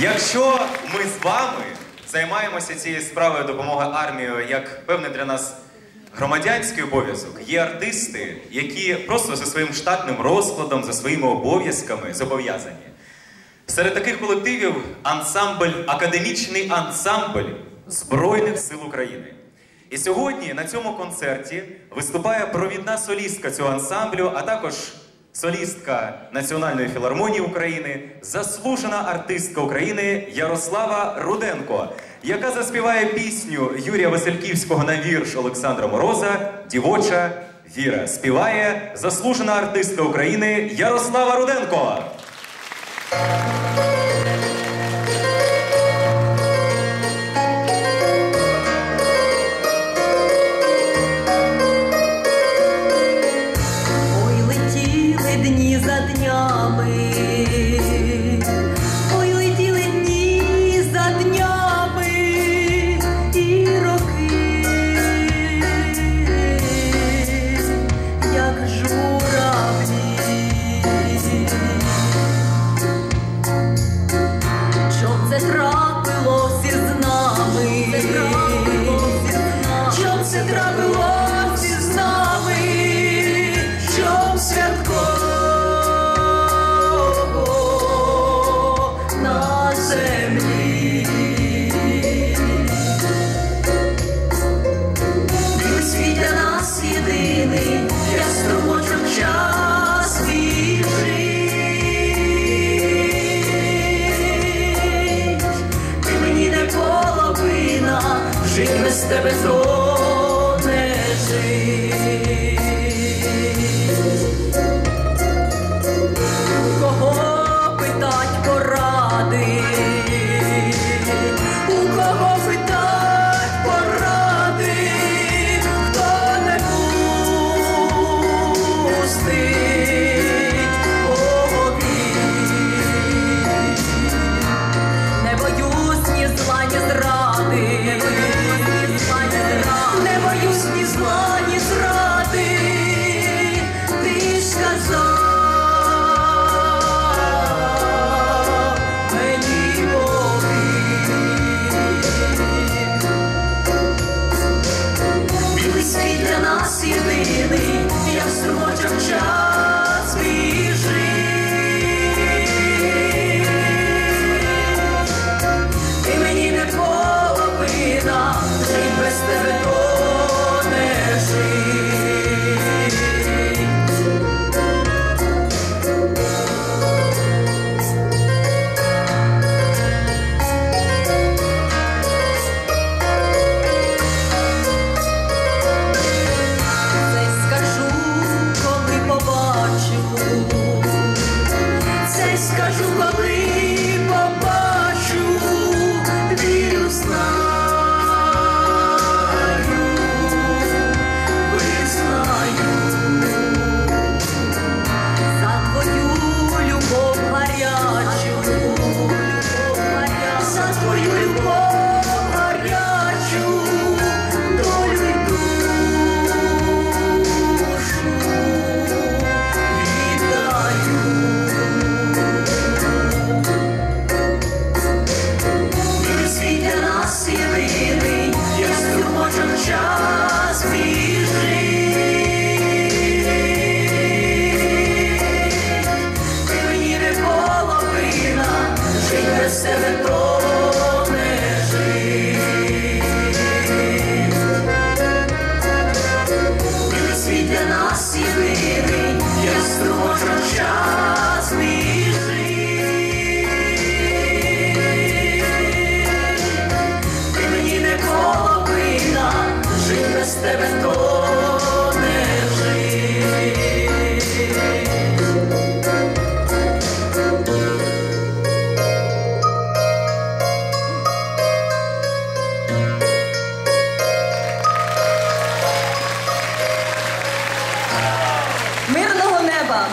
Якщо ми з вами займаємося цією справою допомоги армії як певний для нас громадянський обов'язок, є артисти, які просто за своїм штатним розкладом, за своїми обов'язками зобов'язані. Серед таких колективів ансамбль, академічний ансамбль Збройних сил України. І сьогодні на цьому концерті виступає провідна солістка цього ансамблю, а також солістка Національної філармонії України, заслужена артистка України Ярослава Руденко, яка заспіває пісню Юрія Васильківського на вірш Олександра Мороза Дівоча віра. Співає заслужена артистка України Ярослава Руденко. as old. Нас тебе то не жить. Мирного неба,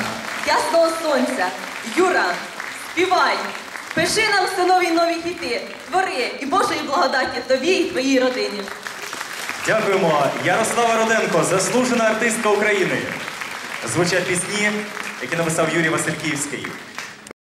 ясного сонця. Юра, співай, пиши нам все нові нові хіти, твори і Божої благодаті тобі і твоїй родині. Дякуємо. Ярослава Руденко, заслужена артистка України. Звучать пісні, які написав Юрій Васильківський.